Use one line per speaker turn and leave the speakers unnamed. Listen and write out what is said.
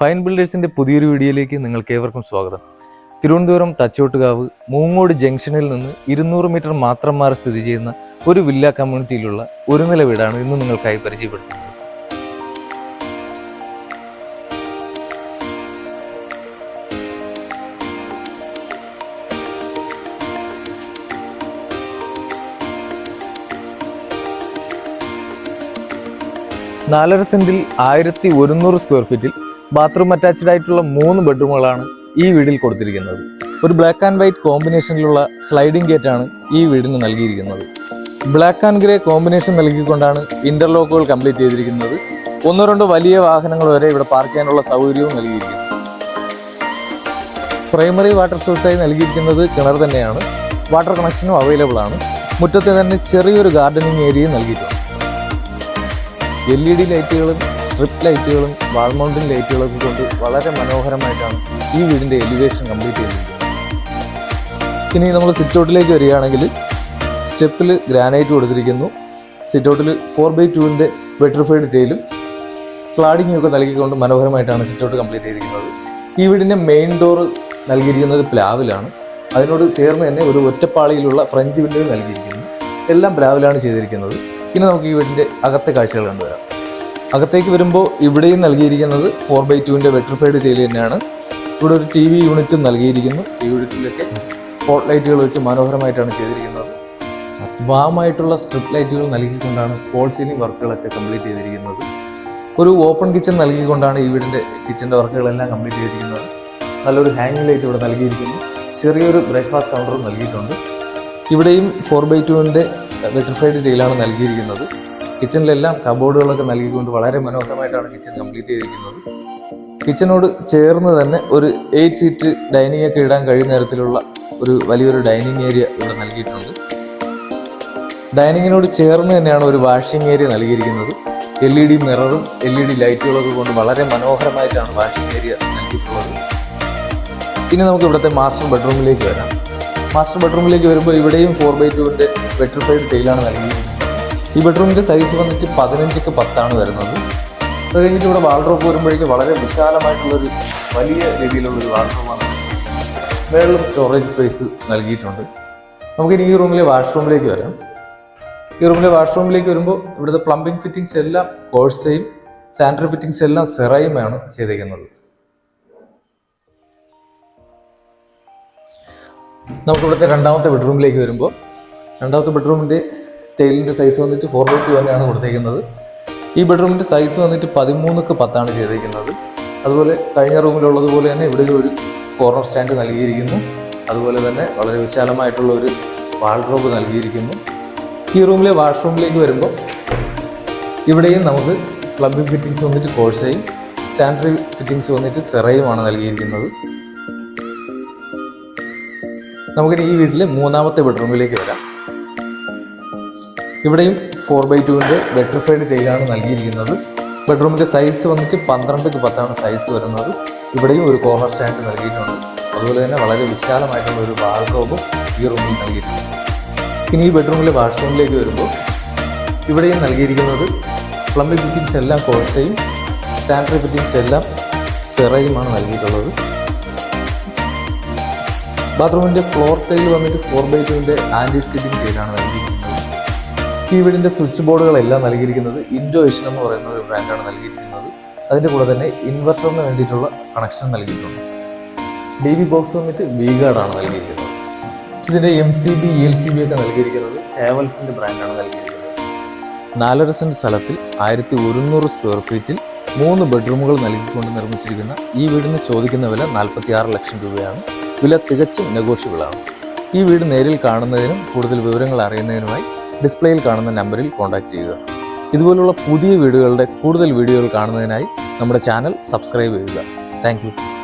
Fine ബിൽഡേഴ്സിന്റെ പുതിയൊരു വീഡിയോയിലേക്ക് നിങ്ങൾക്ക് ഏവർക്കും സ്വാഗതം. തിരുവനന്തപുരം തച്ചോട്ടുകാവ് മൂങ്ങോട് ജംഗ്ഷനിൽ നിന്ന് ഇരുന്നൂറ് മീറ്റർ മാത്രം മാറി സ്ഥിതി ചെയ്യുന്ന ഒരു വില്ല കമ്മ്യൂണിറ്റിയിലുള്ള ഒരു നില വീടാണ് ഇന്ന് നിങ്ങൾക്കായി പരിചയപ്പെടുത്തുന്നത്. നാലര സെന്റിൽ ആയിരത്തി ഒരുന്നൂറ് സ്ക്വയർ ഫീറ്റിൽ ബാത്റൂം അറ്റാച്ച്ഡ് ആയിട്ടുള്ള മൂന്ന് ബെഡ്റൂമുകളാണ് ഈ വീടിൽ കൊടുത്തിരിക്കുന്നത്. ഒരു ബ്ലാക്ക് ആൻഡ് വൈറ്റ് കോമ്പിനേഷനിലുള്ള സ്ലൈഡിംഗ് ഗേറ്റ് ആണ് ഈ വീടിന് നൽകിയിരിക്കുന്നത്. ബ്ലാക്ക് ആൻഡ് ഗ്രേ കോമ്പിനേഷൻ നൽകിക്കൊണ്ടാണ് ഇന്റർലോക്കുകൾ കംപ്ലീറ്റ് ചെയ്തിരിക്കുന്നത്. ഒന്നോ രണ്ടോ വലിയ വാഹനങ്ങൾ വരെ ഇവിടെ പാർക്ക് ചെയ്യാനുള്ള സൗകര്യവും നൽകിയിരിക്കുന്നു. പ്രൈമറി വാട്ടർ സോഴ്സായി നൽകിയിരിക്കുന്നത് കിണർ തന്നെയാണ്. വാട്ടർ കണക്ഷനും അവൈലബിൾ ആണ്. മുറ്റത്തെ തന്നെ ചെറിയൊരു ഗാർഡനിങ് ഏരിയയും നൽകിയിട്ടുണ്ട്. എൽ ഇ ഡി ലൈറ്റുകളും സ്ട്രിപ്പ് ലൈറ്റുകളും വാൾ മൗണ്ടിൻ ലൈറ്റുകളും കൊണ്ട് വളരെ മനോഹരമായിട്ടാണ് ഈ വീടിന്റെ എലിവേഷൻ കംപ്ലീറ്റ് ചെയ്തിരിക്കുന്നത് ഇനി നമ്മൾ സിറ്റൗട്ടിലേക്ക് വരികയാണെങ്കിൽ സ്റ്റെപ്പിൽ ഗ്രാനൈറ്റ് കൊടുത്തിരിക്കുന്നു. സിറ്റൗട്ടിൽ ഫോർ ബൈ ടുവിന്റെ വെട്രിഫൈഡ് ടൈലും ക്ലാഡിങ്ങും ഒക്കെ നൽകിക്കൊണ്ട് മനോഹരമായിട്ടാണ് സിറ്റൗട്ട് കംപ്ലീറ്റ് ചെയ്തിരിക്കുന്നത്. ഈ വീടിന്റെ മെയിൻ ഡോർ നൽകിയിരിക്കുന്നത് പ്ലാവിലാണ്. അതിനോട് ചേർന്ന് തന്നെ ഒരു ഒറ്റപ്പാളിയിലുള്ള ഫ്രഞ്ച് വിൻഡോയും നൽകിയിരിക്കുന്നു. എല്ലാം പ്ലാവിലാണ് ചെയ്തിരിക്കുന്നത്. ഇനി നമുക്ക് ഈ വീടിന്റെ അകത്തെ കാഴ്ചകൾ കണ്ടുവരാം. അകത്തേക്ക് വരുമ്പോൾ ഇവിടെയും നൽകിയിരിക്കുന്നത് ഫോർ ബൈ ടുവിന്റെ വെട്രിഫൈഡ് ടൈൽ തന്നെയാണ്. ഇവിടെ ഒരു ടി വി യൂണിറ്റും നൽകിയിരിക്കുന്നു. ടി യൂണിറ്റിലൊക്കെ സ്പോട്ട് ലൈറ്റുകൾ വെച്ച് മനോഹരമായിട്ടാണ് ചെയ്തിരിക്കുന്നത്. വാമായിട്ടുള്ള സ്ട്രിപ്പ് ലൈറ്റുകൾ നൽകിക്കൊണ്ടാണ് ഫോൾ സീലിംഗ് വർക്കുകളൊക്കെ കംപ്ലീറ്റ് ചെയ്തിരിക്കുന്നത്. ഒരു ഓപ്പൺ കിച്ചൺ നൽകിക്കൊണ്ടാണ് ഈ വീടിന്റെ കിച്ചന്റെ വർക്കുകളെല്ലാം കംപ്ലീറ്റ് ചെയ്തിരിക്കുന്നത്. നല്ലൊരു ഹാങ്ങിങ് ലൈറ്റ് ഇവിടെ നൽകിയിരിക്കുന്നു. ചെറിയൊരു ബ്രേക്ക്ഫാസ്റ്റ് കൗണ്ടറും നൽകിയിട്ടുണ്ട്. ഇവിടെയും ഫോർ ബൈ ടുവിന്റെ വെട്രിഫൈഡ് ടൈലാണ് നൽകിയിരിക്കുന്നത്. കിച്ചണിലെല്ലാം കബോർഡുകളൊക്കെ നൽകിക്കൊണ്ട് വളരെ മനോഹരമായിട്ടാണ് കിച്ചൺ കംപ്ലീറ്റ് ചെയ്തിരിക്കുന്നത്. കിച്ചനോട് ചേർന്ന് തന്നെ ഒരു എയ്റ്റ് സീറ്റ് ഡൈനിങ് ഒക്കെ ഇടാൻ കഴിയുന്ന തരത്തിലുള്ള ഒരു വലിയൊരു ഡൈനിങ് ഏരിയ ഇവിടെ നൽകിയിട്ടുണ്ട്. ഡൈനിങ്ങിനോട് ചേർന്ന് തന്നെയാണ് ഒരു വാഷിംഗ് ഏരിയ നൽകിയിരിക്കുന്നത്. എൽ ഇ ഡി മിററും എൽ ഇ ഡി ലൈറ്റുകളൊക്കെ കൊണ്ട് വളരെ മനോഹരമായിട്ടാണ് വാഷിംഗ് ഏരിയ നൽകിയിട്ടുള്ളത്. ഇനി നമുക്ക് ഇവിടുത്തെ മാസ്റ്റർ ബെഡ്റൂമിലേക്ക് വരാം. മാസ്റ്റർ ബെഡ്റൂമിലേക്ക് വരുമ്പോൾ ഇവിടെയും ഫോർ ബൈ ടുവിന്റെ വെട്രിഫൈഡ് ടൈലാണ് നൽകിയിരിക്കുന്നത്. ഈ ബെഡ്റൂമിന്റെ സൈസ് വന്നിട്ട് പതിനഞ്ചിക്ക് പത്താണ് വരുന്നത്. അത് കഴിഞ്ഞിട്ട് ഇവിടെ വാൾഡ്രോപ്പ് വരുമ്പോഴേക്കും വളരെ വിശാലമായിട്ടുള്ളൊരു വലിയ രീതിയിലുള്ളൊരു വാൾഡ്രോപ്പാണ് മേളിലും സ്റ്റോറേജ് സ്പേസ് നൽകിയിട്ടുണ്ട്. നമുക്കിനി ഈ റൂമിലെ വാഷ്റൂമിലേക്ക് വരാം. ഈ റൂമിലെ വാഷ്റൂമിലേക്ക് വരുമ്പോൾ ഇവിടുത്തെ പ്ലംബിംഗ് ഫിറ്റിംഗ്സ് എല്ലാം കോഴ്സയും സാനിറ്ററി ഫിറ്റിംഗ്സ് എല്ലാം സെറയുമാണ് ചെയ്തേക്കുന്നത്. നമുക്കിവിടുത്തെ രണ്ടാമത്തെ ബെഡ്റൂമിലേക്ക് വരുമ്പോൾ രണ്ടാമത്തെ ബെഡ്റൂമിന്റെ ടൈലിന്റെ സൈസ് വന്നിട്ട് ഫോർ ബൈ ടു തന്നെയാണ് കൊടുത്തേക്കുന്നത്. ഈ ബെഡ്റൂമിന്റെ സൈസ് വന്നിട്ട് പതിമൂന്നൊക്കെ പത്താണ് ചെയ്തിരിക്കുന്നത് അതുപോലെ കഴിഞ്ഞ റൂമിലുള്ളതുപോലെ തന്നെ ഇവിടെ ഒരു കോർണർ സ്റ്റാൻഡ് നൽകിയിരിക്കുന്നു. അതുപോലെ തന്നെ വളരെ വിശാലമായിട്ടുള്ള ഒരു വാൾഡ്രോബ് നൽകിയിരിക്കുന്നു. ഈ റൂമിലെ വാഷ്റൂമിലേക്ക് വരുമ്പോൾ ഇവിടെയും നമുക്ക് പ്ലംബിംഗ് ഫിറ്റിങ്സ് വന്നിട്ട് കോഴ്സയും സാനിറ്ററി ഫിറ്റിങ്സ് വന്നിട്ട് സെറയുമാണ് നൽകിയിരിക്കുന്നത്. നമുക്കിനി ഈ വീട്ടിലെ മൂന്നാമത്തെ ബെഡ്റൂമിലേക്ക് വരാം. ഇവിടെയും ഫോർ ബൈ ടുവിന്റെ വെട്രിഫൈഡ് ടൈലാണ് നൽകിയിരിക്കുന്നത്. ബെഡ്റൂമിന്റെ സൈസ് വന്നിട്ട് പന്ത്രണ്ടിക്ക് പത്താണ് സൈസ് വരുന്നത്. ഇവിടെയും ഒരു കോർണർ സ്റ്റാൻഡ് നൽകിയിട്ടുണ്ട്. അതുപോലെ തന്നെ വളരെ വിശാലമായിട്ടുള്ള ഒരു വാൾഡ്രോബും ഈ റൂമിൽ നൽകിയിട്ടുണ്ട്. ഇനി ഈ ബെഡ്റൂമിലെ വാഷ്റൂമിലേക്ക് വരുമ്പോൾ ഇവിടെയും നൽകിയിരിക്കുന്നത് പ്ലംബിംഗ് ഫിറ്റിംഗ്സ് എല്ലാം കോഴ്സയും സാനിറ്ററി ഫിറ്റിംഗ്സ് എല്ലാം സെറയുമാണ് നൽകിയിട്ടുള്ളത്. ബാത്റൂമിന്റെ ഫ്ലോർ ടൈൽ വന്നിട്ട് ഫോർ ബൈ ടുവിന്റെ ആന്റി സ്കിഡിങ് ടൈലാണ് നൽകിയിരിക്കുന്നത്. ഈ വീടിന്റെ സ്വിച്ച് ബോർഡുകളെല്ലാം നൽകിയിരിക്കുന്നത് ഇൻഡോ ഏഷ്യൻ എന്ന് പറയുന്ന ഒരു ബ്രാൻഡാണ് നൽകിയിരിക്കുന്നത്. അതിന്റെ കൂടെ തന്നെ ഇൻവെർട്ടറിന് വേണ്ടിയിട്ടുള്ള കണക്ഷൻ നൽകിയിട്ടുണ്ട്. ഡി ബി ബോക്സ് വന്നിട്ട് വി ഗാർഡാണ് നൽകിയിരിക്കുന്നത്. ഇതിന്റെ M C B L C B ഒക്കെ നൽകിയിരിക്കുന്നത് ഹേവൽസിന്റെ ബ്രാൻഡാണ് നൽകിയിരിക്കുന്നത്. നാലര സെന്റ് സ്ഥലത്തിൽ ആയിരത്തി ഒരുന്നൂറ് സ്ക്വയർ ഫീറ്റിൽ മൂന്ന് ബെഡ്റൂമുകൾ നൽകിക്കൊണ്ട് നിർമ്മിച്ചിരിക്കുന്ന ഈ വീടിന് ചോദിക്കുന്ന വില നാൽപ്പത്തി ആറ് ലക്ഷം രൂപയാണ്. വില തികച്ചും നെഗോഷ്യബിളാണ് ഈ വീട് നേരിൽ കാണുന്നതിനും കൂടുതൽ വിവരങ്ങൾ അറിയുന്നതിനുമായി ഡിസ്പ്ലേയിൽ കാണുന്ന നമ്പറിൽ കോൺടാക്ട് ചെയ്യുക. ഇതുപോലുള്ള പുതിയ വീഡിയോകളുടെ കൂടുതൽ വീഡിയോകൾ കാണുന്നതിനായി നമ്മുടെ ചാനൽ സബ്സ്ക്രൈബ് ചെയ്യുക. താങ്ക്